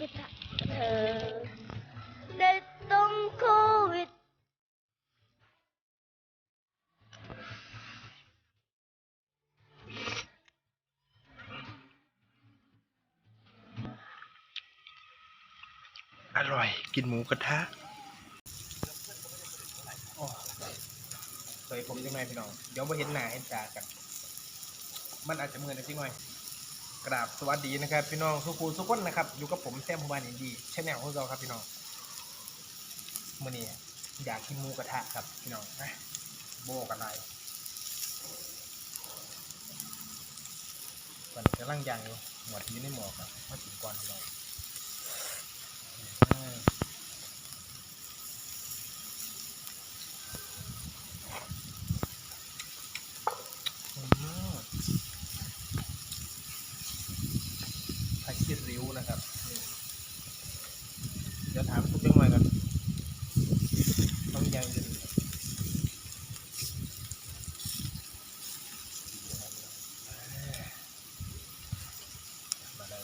กระทะเธอได้ต้องโควิดอร่อยกินหมูกระทะเคยผมจังไงพี่น้อง เดี๋ยวมาเห็นหน้าเห็นตากัน มันอาจจะเหมือนกันจริงหน่อย กราบสวัสดีนะครับ พี่น้องทุกคนทุกคนนะครับอยู่กับผมแซมพบานอินดีชแนลของเราครับพี่น้องมื่อนี้อยากกินหมูกระทะครับพี่น้องนะโบกันไรตอนกำลังย่างอยู่หมวดที่ในหมอครับมาถึงก่อนพี่น้องอืม อืม ผักชีริ้วนะครับเดี๋ยวถามทุกเรื่องหน่อยกันต้องยังยืนมาเลย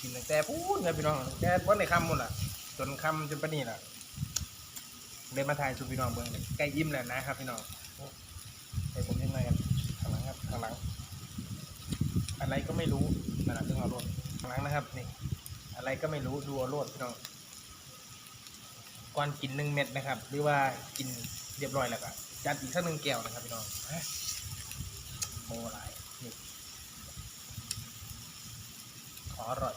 กินแต่พูดครับพี่น้องแต่วันในคำหมดล่ะ จนคำจนปนี่ล่ะเดินมาถ่ายสุพี่น้องเบิ้งใกล้ยิ้มแล้วนะครับพี่น้องให้ผมเห็นหน่อยกันข้างหลังครับข้างหลัง อะไรก็ไม่รู้นั่นแหละเรื่องเอาโลดข้างหลังนะครับนี่ อะไรก็ไม่รู้ดูเอาโลดพี่น้องก่อนกินหนึ่งเม็ดนะครับ หรือว่ากินเรียบร้อยแล้วก็จัดอีกสักหนึ่งแก้วนะครับพี่น้องโมหลายนี่ขออร่อย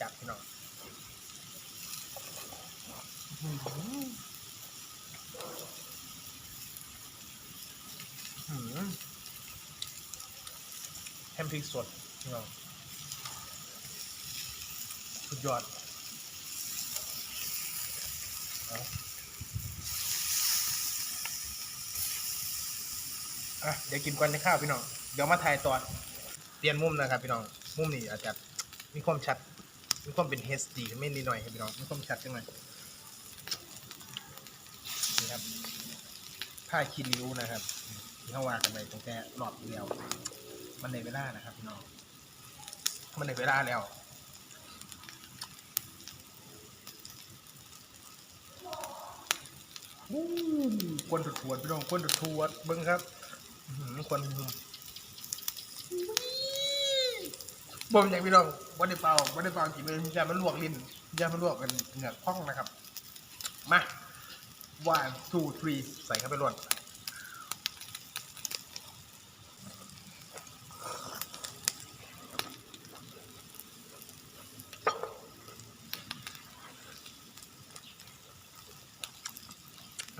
จับพี่น้อง หืม พริกสดสุดยอดเอาอะเดี๋ยวกินก่อนในข้าวพี่น้อง เดี๋ยวมาถ่ายตอนเปลี่ยนมุมนะครับพี่น้อง มุมนี้อาจจะมีความชัด มีความเป็น HD ไม่นิดหน่อยครับพี่น้อง มีความชัดจังเลยนี่ครับ ผ้าคีริ้วนะครับที่เขาวางกันไปตรงแก่หลอดเดียว มันในเวลานะครับพี่น้องมันในเวลาแล้ววู้ควนถุดทวดพี่น้องควนถุดทวดเบิ้งครับควนบ่มอย่างพี่น้องบ่ได้เป่าบ่ได้เป่ากี่เลยยามันลวกลิ้นยามันลวกเป็นเหงือกพองนะครับ มา one two three ใส่เข้าไปรวด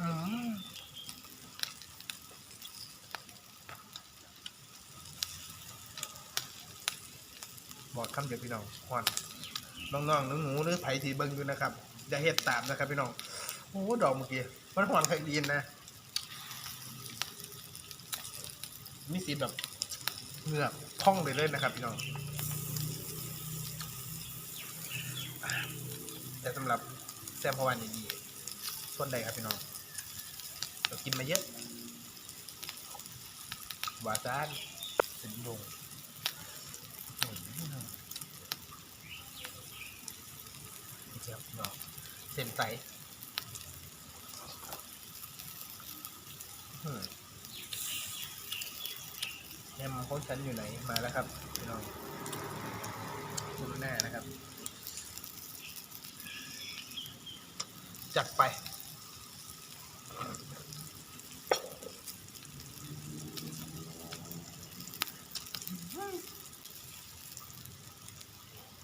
อืมบอกคำเดียวพี่น้องควันน้องๆหนูๆหรือไผ่สีเบิงอยู่นะครับอย่าเฮ็ดตามนะครับพี่น้องโอ้ดอกเมื่อกี้มันหวานไข่ดีนนะมีสีแบบเหงือกพ่องเลยเลยนะครับพี่น้องแต่สำหรับแซมพวันดีส่วนใดครับพี่น้อง เรากินมาเยอะวานจ้านสินลงอืมเจียวพี่น้องเส้นใสอืมแอมของฉันอยู่ไหน มาแล้วครับพี่น้องดูหน้านะครับ จัดไป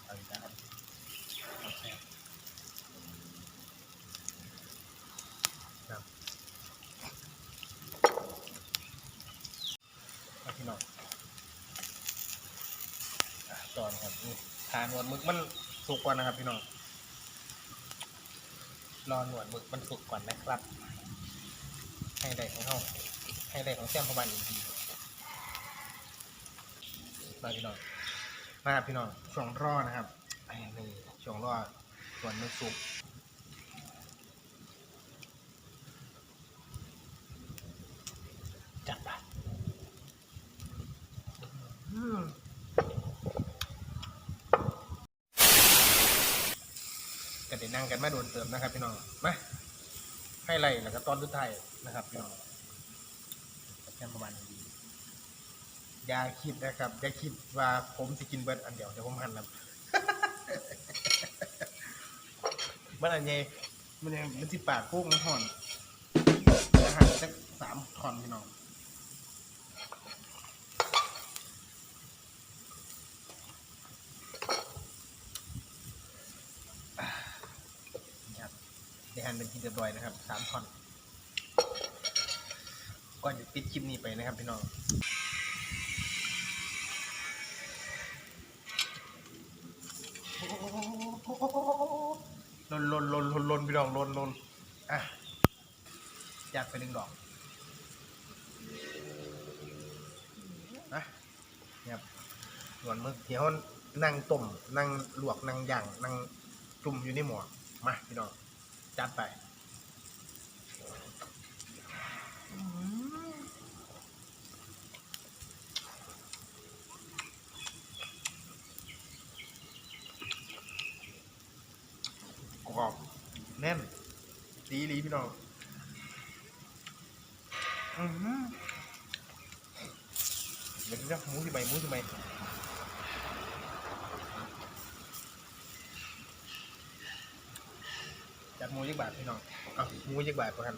เอาอีกแล้วครับเอาแซ่บครับ ครับพี่น้อง อะต่อนครับทานหนวดหมึกมันสุกก่อนนะครับพี่น้องรอหนวดหมึกมันสุกก่อนนะครับ ให้ได้ของเขาให้ได้ของแซมประมาณอีกทีมาพี่น้องมาพี่น้องช่วงรอนะครับไอ้นี่ช่วงรอส่วนมันสุกจัดไปม ก็ได้นั่งกันมาโดนเติมนะครับพี่น้องมาให้ไรแล้วก็ตอนสุดท้ายนะครับพี่น้องแค่ประมาณนี้อย่าคิดนะครับอย่าคิดว่าผมจะกินเบิร์ดอันเดียวเดี๋ยวผมหันแล้วมันอันใหญ่มันยังมันสิปากพุ่งมันห่อนอาหารสักสามทอนพี่น้อง ครับได้หั่น เป็นชิ้นเรียบร้อยนะครับสามท่อนก่อนจะปิดคลิปนี้ไปนะครับพี่น้องลนลนลนลนลนพี่น้องลนลนอะจัดไปหนึ่งดอกนะครับส่วนมึกเดี๋ยวนั่งต้มนั่งลวกนั่งย่างนั่งจุ่มอยู่ในหม้อมาพี่น้อง จัดไปกรอบแน่นดีดีพี่น้องอือหือเดี๋ยวจะหมูที่ใบหมูที่ใบจัดหมูยักบาทพี่น้องเอาหมูยักบาทก่อน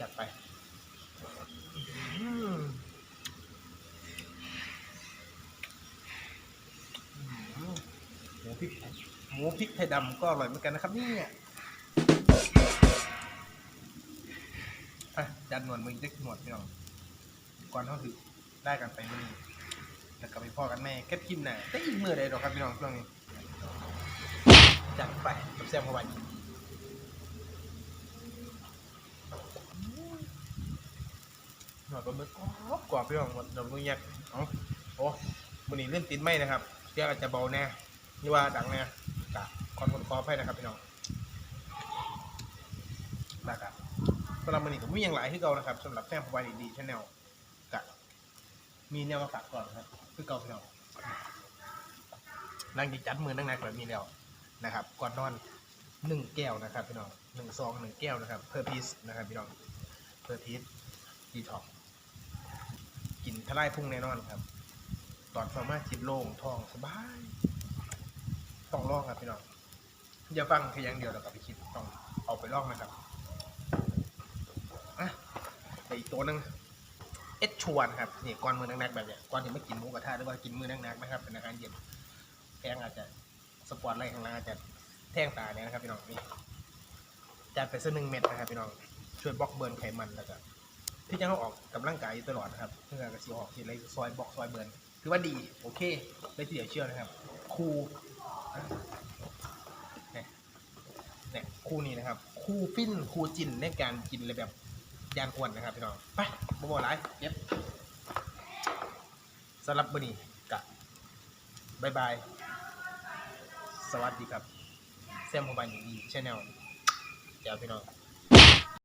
จัดไปหมูพริกหมูพริกไทยดำก็อร่อยเหมือนกันนะครับเนี่ยอะจัดหนวดมือจักหนวดพี่น้องก่อนเท่าถือได้กันไปมื่อนี้แล้วก็ไปพ่อกันแม่แค่พิมพ์น่ะได้อีกมือใดหรอครับพี่น้องช่วงนี้ จัดไปกับแซมเข้าไปหน่อยปลาหมึกกรอบกรอบพี่น้องหมดเดี๋ยวมึงยากเอ๋อโอ้วันนี้เลื่อนติดไหมนะครับเสียงอาจจะเบาแน่นี่ว่าดังแน่กะขอนคนขอให้นะครับพี่น้องนะครับสำหรับวันนี้ก็มีอย่างหลายที่เก่านะครับสำหรับแซมพวายดีชาแนลกะมีแนวมาฝากก่อนครับคือเก่าพี่น้องนั่งจัดมือนั่งนักแบบนี้แล้ว นะครับก่อนนอนหนึ่งแก้วนะครับพี่น้องหนึ่งซองหนึ่งแก้วนะครับเพอร์พีซนะครับพี่น้องเพอร์พีซดีท็อกกินทลายพุ่งแน่นอนครับ ตอนสามาจิตโล่งท้องสบายต้องลองครับพี่น้องอย่าฟังแค่อย่างเดียวแล้วก็ไปคิดต้องเอาไปลองนะครับอะแต่อีกตัวหนึ่งเอชชวนครับนี่ก้อนมือนักๆแบบเนี้ยก้อนที่ไม่กินหมูกระทะหรือว่ากินมือนักๆนะครับเป็นอาหารเย็นแพงอาจจะ สปอร์ตไลท์ข้างล่างอาจะแท่งตาเนี่ยนะครับพี่น้องนี่จัดไปสักหนึ่งเม็ดนะครับพี่น้องช่วยบล็อกเบิร์นไขมันแล้วก็ที่จะต้องออกกำลังกายอยู่ตลอดนะครับเพื่อกระสีออกทีไรซอยบล็อกซอยเบิร์นถือว่าดีโอเคได้ที่เดียวเชื่อนะครับคูเนี่ยเนี่ยคู่นี้นะครับ คู่ฟินคู่จินในการกินเลยแบบยานอ้วนนะครับพี่น้องไปบ่บ่หลายเย็บสำหรับวันนี้กะบายบาย สวัสดีครับเซมพบานดีชแนลเดี๋ยวพี่น้อง